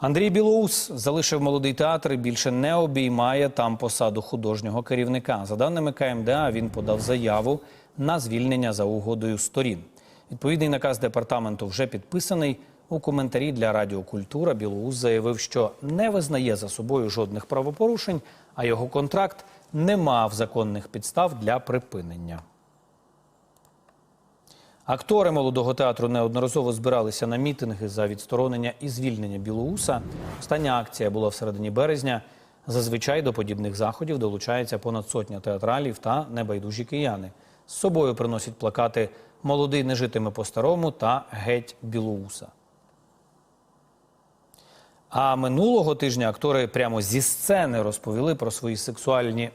Андрій Білоус залишив молодий театр і більше не обіймає там посаду художнього керівника. За даними КМДА, він подав заяву на звільнення за угодою сторін. Відповідний наказ департаменту вже підписаний. У коментарі для Радіо Культура Білоус заявив, що не визнає за собою жодних правопорушень, а його контракт не мав законних підстав для припинення. Актори молодого театру неодноразово збиралися на мітинги за відсторонення і звільнення Білоуса. Остання акція була в середині березня. Зазвичай до подібних заходів долучається понад сотня театралів та небайдужі кияни. З собою приносять плакати Молодий не житиме по-старому та Геть Білоуса. А минулого тижня актори прямо зі сцени розповіли про свої сексуальні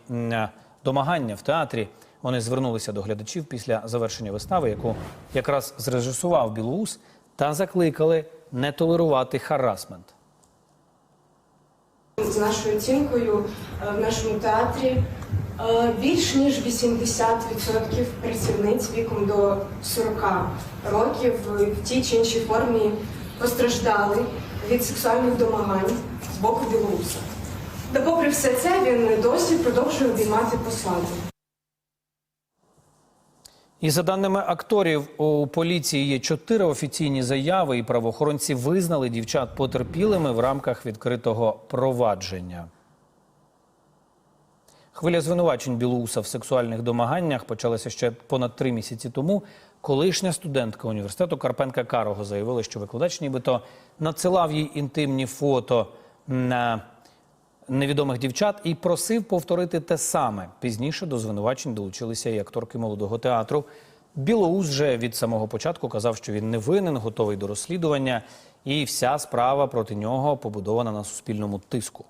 домагання в театрі. Вони звернулися до глядачів після завершення вистави, яку якраз зрежисував Білоус, та закликали не толерувати харасмент. За нашою оцінкою е, в нашому театрі е, більш ніж 80% працівниць віком до 40 років в тій чи іншій формі постраждали від сексуальних домагань з боку білоруса. Та попри все це він досі продовжує обіймати посаду. І за даними акторів, у поліції є чотири офіційні заяви, і правоохоронці визнали дівчат потерпілими в рамках відкритого провадження. Хвиля звинувачень Білоуса в сексуальних домаганнях почалася ще понад три місяці тому. Колишня студентка університету Карпенка Карого заявила, що викладач нібито надсилав їй інтимні фото на невідомих дівчат і просив повторити те саме. Пізніше до звинувачень долучилися і акторки молодого театру. Білоус же від самого початку казав, що він не винен, готовий до розслідування, і вся справа проти нього побудована на суспільному тиску.